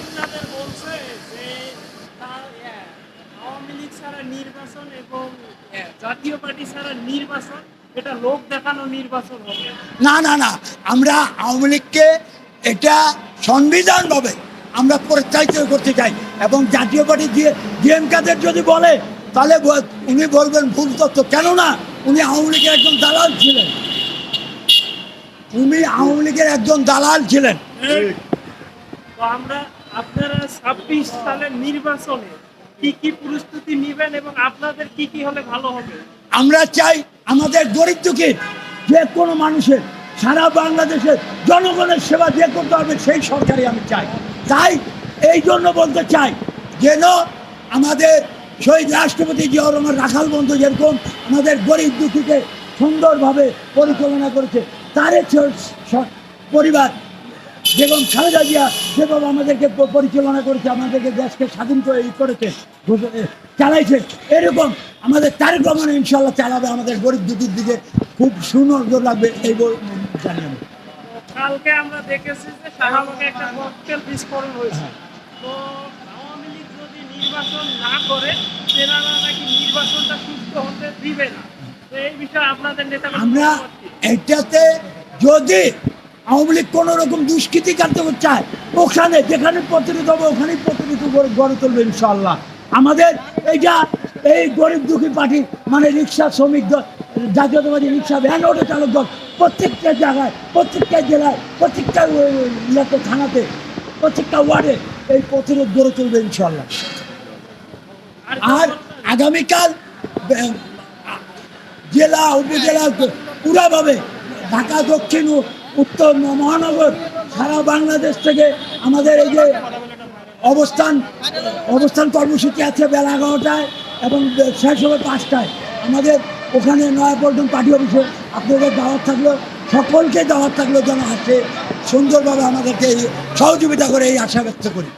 আপনাদের বলছে যে আওয়ামী লীগ ছাড়া নির্বাচন এবং জাতীয় পার্টি ছাড়া নির্বাচন এটা লোক দেখানো নির্বাচন হবে। না না না আমরা আওয়ামী লীগকে এটা সংবিধান সংবিধানভাবে আমরা প্রত্যাহিত করতে চাই এবং জাতীয় পার্টি দিয়ে ডিএমকাদের যদি বলে তাহলে উনি বলবেন ভুল তথ্য। কেননা উনি আওয়ামী লীগের একজন দালাল ছিলেন। উনি আওয়ামী লীগের একজন দালাল ছিলেন। তো আমরা আপনারা ছাব্বিশ সালের নির্বাচনে কি কি প্রস্তুতি নেবেন এবং আপনাদের কি কি হলে ভালো হবে? আমরা চাই আমাদের দুঃখী যে কোনো মানুষের সারা বাংলাদেশের জনগণের সেবা যে করতে পারবে সেই সরকারই আমি চাই। তাই এই জন্য বলতে চাই যেন আমাদের শহীদ রাষ্ট্রপতি রহমান, রাখাল বন্ধু যেরকম আমাদের গরিব দুঃখীকে সুন্দরভাবে পরিচালনা করেছে তারে পরিবার যেমন খালেদা জিয়া যেভাবে আমাদেরকে পরিচালনা করেছে আমাদেরকে দেশকে স্বাধীন করে ই করেছে চালাইছে এরকম আমাদের তারেক রহমান ইনশাল্লাহ চালাবে আমাদের গরিব দুটির দিকে খুব সুনজর লাগবে এই জানি কালকে আমরা দেখেছি যে শাহবাগে একটা ককটেল বিস্ফোরণ হয়েছে। তো আওয়ামী লীগ যদি নির্বাচন না করে তেনারা নাকি নির্বাচনটা সুস্থ হতে দিবে না। তো এই বিষয়ে আপনাদের নেতা আমরা এটাতে যদি আওয়ামী লীগ কোনো রকম দুষ্কৃতি কাটতে চায়, ওখানে, যেখানে প্রতিরোধ হবে, ওখানেই প্রতিরোধ গড়ে তুলবে ইনশাল্লাহ আমাদের এইটা, এই গরিব দুঃখী পার্টি মানে রিক্সা শ্রমিক দল, জাতীয়তাবাদী রিক্সা ভ্যান, অটো চালক দল, প্রত্যেকটা জায়গায়, প্রত্যেকটা জেলায়, প্রত্যেকটা ইলাকা থানাতে, প্রত্যেকটা ওয়ার্ডে এই প্রতিরোধ গড়ে তুলবে ইনশাল্লাহ আর আগামীকাল জেলা, উপজেলা, পুরাভাবে ঢাকা, দক্ষিণ উত্তর মহানগর সারা বাংলাদেশ থেকে আমাদের এই যে অবস্থান অবস্থান কর্মসূচি আছে বেলা এগারোটায় এবং শেষ হবে পাঁচটায়। আমাদের ওখানে নয়াপল্টন পার্টি অফিসে আপনাদের দাওয়াত থাকল, সকলকে দাওয়াত থাকল যেন আসে। সুন্দরভাবে আমাদেরকে সহযোগিতা করে এই আশা ব্যক্ত করি।